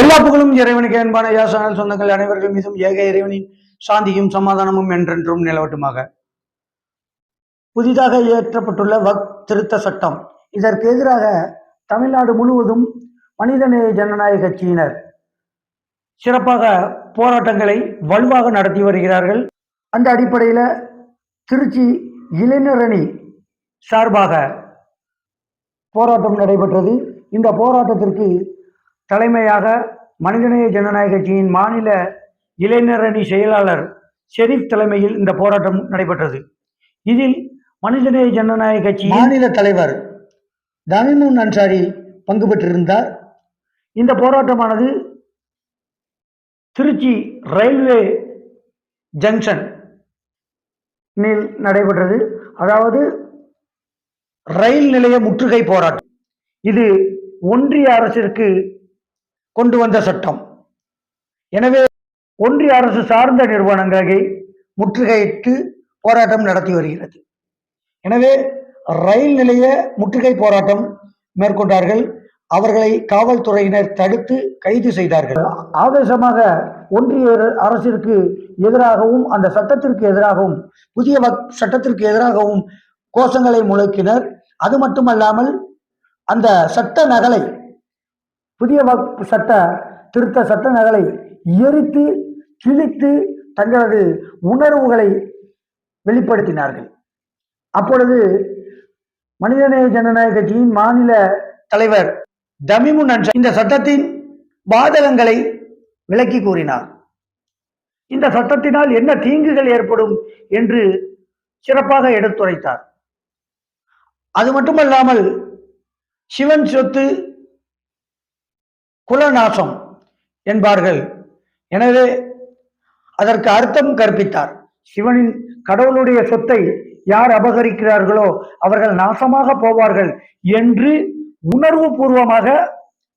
எல்லா புகழும் இறைவனுக்கு அன்பான யாசனால் சொந்தங்கள் அனைவர்கள் மீதும் ஏக இறைவனின் சாந்தியும் சமாதானமும் என்றென்றும் நிலவட்டுமாக. புதிதாக இயற்றப்பட்டுள்ள வக் திருத்த சட்டம். இதற்கு எதிராக தமிழ்நாடு முழுவதும் மனிதநேய ஜனநாயக கட்சியினர் சிறப்பாக போராட்டங்களை வலுவாக நடத்தி வருகிறார்கள். அந்த அடிப்படையில் திருச்சி இளைஞரணி சார்பாக போராட்டம் நடைபெற்றது. இந்த போராட்டத்திற்கு தலைமையாக மனிதநேய ஜனநாயக கட்சியின் மாநில இளைஞர் அணி செயலாளர் ஷெரீப் தலைமையில் இந்த போராட்டம் நடைபெற்றது. இதில் மனிதநேய ஜனநாயக கட்சி மாநில தலைவர் தமிமுன் அன்சாரி பங்கு பெற்றிருந்தார். இந்த போராட்டமானது திருச்சி ரயில்வே ஜங்ஷன் நடைபெற்றது. அதாவது ரயில் நிலைய முற்றுகை போராட்டம். இது ஒன்றிய அரசிற்கு கொண்டு வந்த சட்டம். எனவே ஒன்றிய அரசு சார்ந்த நிறுவனங்களை முற்றுகையிட்டு போராட்டம் நடத்தி வருகிறது. எனவே ரயில் நிலைய முற்றுகை போராட்டம் மேற்கொண்டார்கள். அவர்களை காவல்துறையினர் தடுத்து கைது செய்தார்கள். ஆவேசமாக ஒன்றிய அரசிற்கு எதிராகவும் அந்த சட்டத்திற்கு எதிராகவும் புதிய வக்- சட்டத்திற்கு எதிராகவும் கோஷங்களை முழக்கினர். அது மட்டுமல்லாமல் அந்த சட்ட நகலை புதிய வகுப்பு சட்ட திருத்த சட்ட நகலை எரித்து கிழித்து தங்களது உணர்வுகளை வெளிப்படுத்தினார்கள். அப்பொழுது மனிதநேய ஜனநாயக கட்சியின் மாநில தலைவர் தமிமுன் அன்சாரி இந்த சட்டத்தின் பாதகங்களை விளக்கி கூறினார். இந்த சட்டத்தினால் என்ன தீங்குகள் ஏற்படும் என்று சிறப்பாக எடுத்துரைத்தார். அது மட்டுமல்லாமல் சிவன் சொத்து குலநாசம் என்பார்கள். எனவே அதற்கு அர்த்தம் கற்பித்தார். சிவனின் கடவுளுடைய சொத்தை யார் அபகரிக்கிறார்களோ அவர்கள் நாசமாக போவார்கள் என்று உணர்வு பூர்வமாக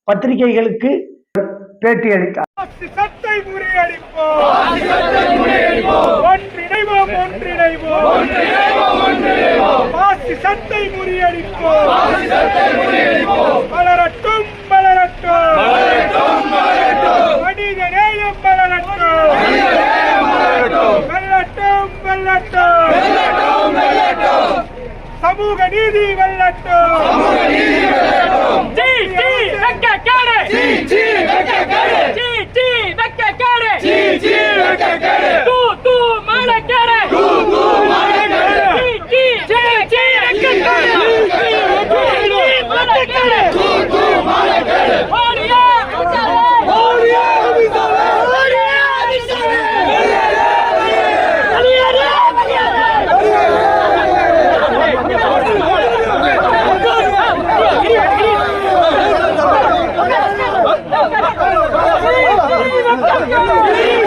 பத்திரிகைகளுக்கு பேட்டியளித்தார். அளித்தார் ஒன்றிணைவோம் ஒன்றிணைவோம். சட்டை முறியடிப்போம். வெல்லட்டும் வெல்லட்டும் சமூக நீதி வெல்லட்டும் Please!